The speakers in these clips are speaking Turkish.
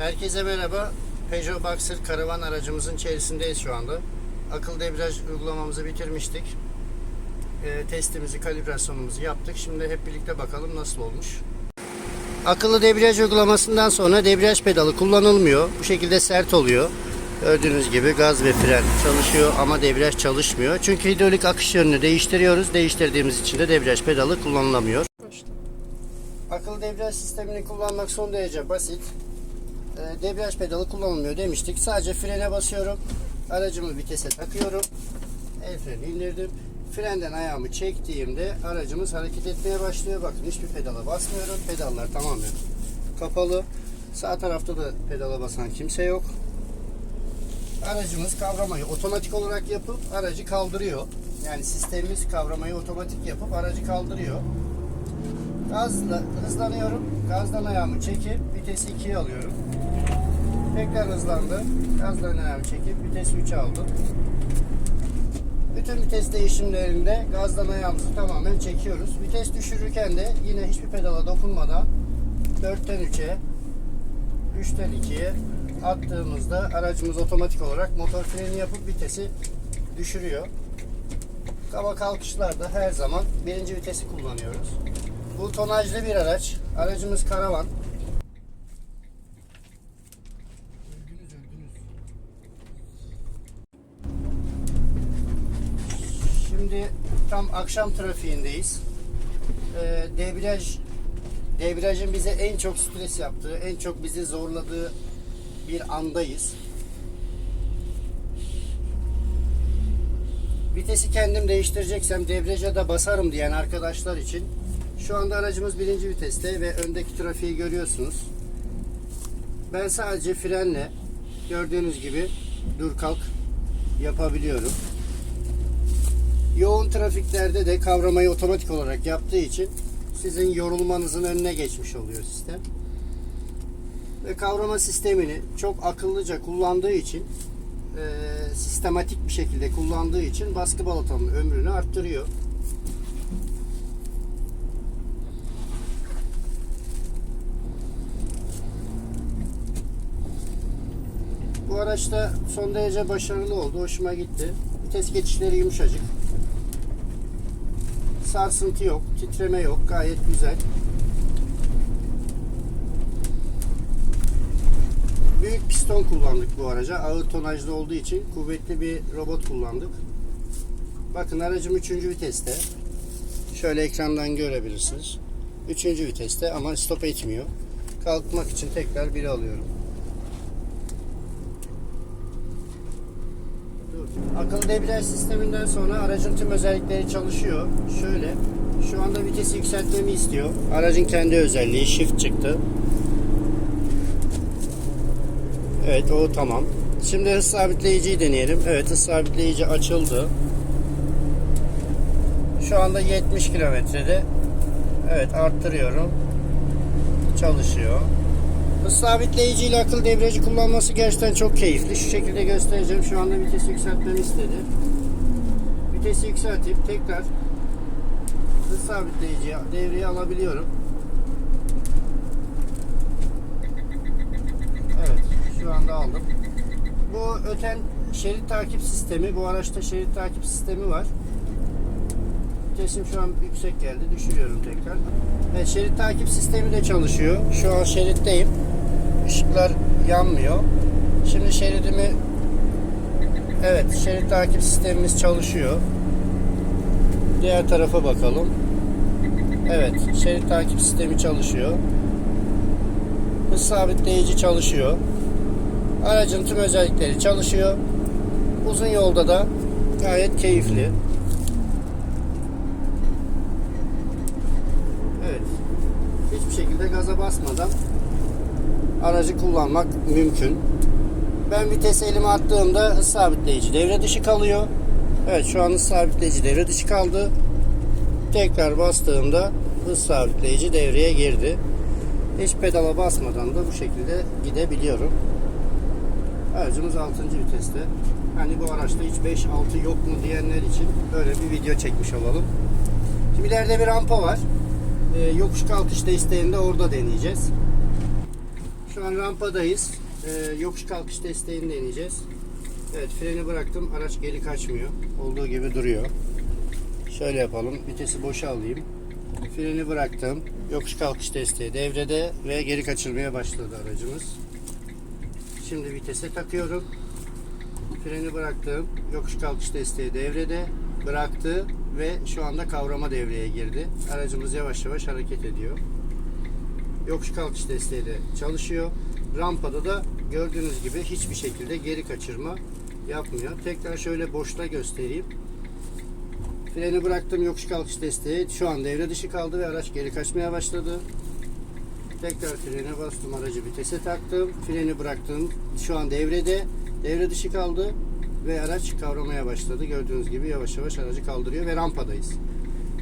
Herkese merhaba. Peugeot Boxer karavan aracımızın içerisindeyiz şu anda. Akıl debriyaj uygulamamızı bitirmiştik. Ee, testimizi, kalibrasyonumuzu yaptık. Şimdi hep birlikte bakalım nasıl olmuş. Akıllı debriyaj uygulamasından sonra debriyaj pedalı kullanılmıyor. Bu şekilde sert oluyor. Gördüğünüz gibi gaz ve fren çalışıyor ama debriyaj çalışmıyor. Çünkü hidrolik akış yönünü değiştiriyoruz. Değiştirdiğimiz için de debriyaj pedalı kullanılamıyor. Akıllı debriyaj sistemini kullanmak son derece basit. Ee, debriyaj pedalı kullanılmıyor demiştik. Sadece frene basıyorum. Aracımı vitese takıyorum. El freni indirdim. Frenden ayağımı çektiğimde aracımız hareket etmeye başlıyor. Bakın hiçbir pedala basmıyorum. Pedallar tamamen kapalı. Sağ tarafta da pedala basan kimse yok. Aracımız kavramayı otomatik olarak yapıp aracı kaldırıyor. Yani sistemimiz kavramayı otomatik yapıp aracı kaldırıyor. Gazla hızlanıyorum. Gazdan ayağımı çekip vitesi 2'ye alıyorum. Tekrar hızlandı. Gazdan ayağımı çekip vitesi 3'e aldım. Bütün vites değişimlerinde gazdan ayağımızı tamamen çekiyoruz. Vites düşürürken de yine hiçbir pedala dokunmadan 4'ten 3'e 3'ten 2'ye attığımızda aracımız otomatik olarak motor freni yapıp vitesi düşürüyor. Kaba kalkışlarda her zaman birinci vitesi kullanıyoruz. Bu tonajlı bir araç. Aracımız karavan. Şimdi tam akşam trafiğindeyiz. Ee, debriyaj debriyajın bize en çok stres yaptığı, en çok bizi zorladığı bir andayız. Vitesi kendim değiştireceksem debriyaja da basarım diyen arkadaşlar için şu anda aracımız birinci viteste ve öndeki trafiği görüyorsunuz. Ben sadece frenle gördüğünüz gibi dur kalk yapabiliyorum. Yoğun trafiklerde de kavramayı otomatik olarak yaptığı için sizin yorulmanızın önüne geçmiş oluyor sistem. Ve kavrama sistemini çok akıllıca kullandığı için e, sistematik bir şekilde kullandığı için baskı balatanın ömrünü arttırıyor. Bu araçta son derece başarılı oldu. Hoşuma gitti. Vites geçişleri yumuşacık. Sarsıntı yok. Titreme yok. Gayet güzel. Büyük piston kullandık bu araca. Ağır tonajlı olduğu için kuvvetli bir robot kullandık. Bakın aracım 3. viteste. Şöyle ekrandan görebilirsiniz. 3. viteste ama stop etmiyor. Kalkmak için tekrar biri alıyorum. Akıllı debriyaj sisteminden sonra aracın tüm özellikleri çalışıyor. Şöyle, şu anda vitesi yükseltmemi istiyor. Aracın kendi özelliği shift çıktı. Evet o tamam. Şimdi hız sabitleyiciyi deneyelim. Evet hız sabitleyici açıldı. Şu anda 70 kilometrede. Evet arttırıyorum. Çalışıyor. Sabitleyici ile akıl debriyajı kullanması gerçekten çok keyifli. Şu şekilde göstereceğim. Şu anda vitesi yükseltmemi istedi. Vitesi yükseltip tekrar hız sabitleyici devreye alabiliyorum. Evet, şu anda aldım. Bu öten şerit takip sistemi, bu araçta şerit takip sistemi var. Vitesim şu an yüksek geldi, düşürüyorum tekrar. Evet, şerit takip sistemi de çalışıyor. Şu an şeritteyim. Işıklar yanmıyor. Şimdi şeridimi Evet, şerit takip sistemimiz çalışıyor. Diğer tarafa bakalım. Evet, şerit takip sistemi çalışıyor. Hız sabitleyici çalışıyor. Aracın tüm özellikleri çalışıyor. Uzun yolda da gayet keyifli. Evet. Hiçbir şekilde gaza basmadan aracı kullanmak mümkün. Ben vitesi elime attığımda hız sabitleyici devre dışı kalıyor. Evet şu an hız sabitleyici devre dışı kaldı. Tekrar bastığımda hız sabitleyici devreye girdi. Hiç pedala basmadan da bu şekilde gidebiliyorum. Aracımız 6. viteste. Hani bu araçta hiç 5-6 yok mu diyenler için böyle bir video çekmiş olalım. Şimdi ileride bir rampa var. Ee, yokuş kalkış desteğini de orada deneyeceğiz. Şu an rampadayız. Ee, yokuş kalkış desteğini deneyeceğiz. Evet freni bıraktım. Araç geri kaçmıyor. Olduğu gibi duruyor. Şöyle yapalım. Vitesi boşa alayım. Freni bıraktım. Yokuş kalkış desteği devrede ve geri kaçırmaya başladı aracımız. Şimdi vitese takıyorum. Freni bıraktım. Yokuş kalkış desteği devrede. Bıraktı ve şu anda kavrama devreye girdi. Aracımız yavaş yavaş hareket ediyor. Yokuş kalkış desteği de çalışıyor. Rampada da gördüğünüz gibi hiçbir şekilde geri kaçırma yapmıyor. Tekrar şöyle boşta göstereyim. Freni bıraktım yokuş kalkış desteği şu an devre dışı kaldı ve araç geri kaçmaya başladı. Tekrar frene bastım aracı vitese taktım. Freni bıraktım. Şu an devrede. Devre dışı kaldı ve araç kavramaya başladı. Gördüğünüz gibi yavaş yavaş aracı kaldırıyor ve rampadayız.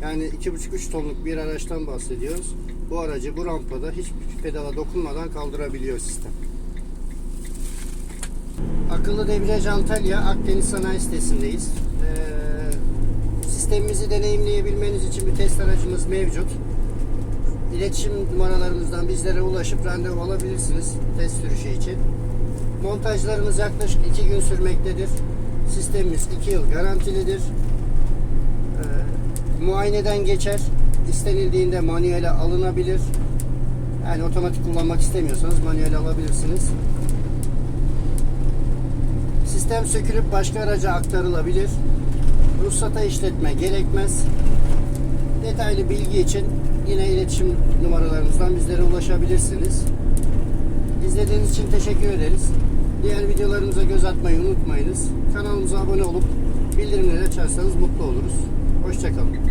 Yani 2,5-3 tonluk bir araçtan bahsediyoruz. Bu aracı bu rampada hiç pedala dokunmadan kaldırabiliyor sistem. Akıllı debriyaj Antalya Akdeniz Sanayi sitesindeyiz. Ee, sistemimizi deneyimleyebilmeniz için bir test aracımız mevcut. İletişim numaralarımızdan bizlere ulaşıp randevu alabilirsiniz test sürüşü için. Montajlarımız yaklaşık 2 gün sürmektedir. Sistemimiz 2 yıl garantilidir. Ee, muayeneden geçer. İstenildiğinde manuele alınabilir. Yani otomatik kullanmak istemiyorsanız manuel alabilirsiniz. Sistem sökülüp başka araca aktarılabilir. Ruhsata işletme gerekmez. Detaylı bilgi için yine iletişim numaralarımızdan bizlere ulaşabilirsiniz. İzlediğiniz için teşekkür ederiz. Diğer videolarımıza göz atmayı unutmayınız. Kanalımıza abone olup bildirimleri açarsanız mutlu oluruz. Hoşçakalın.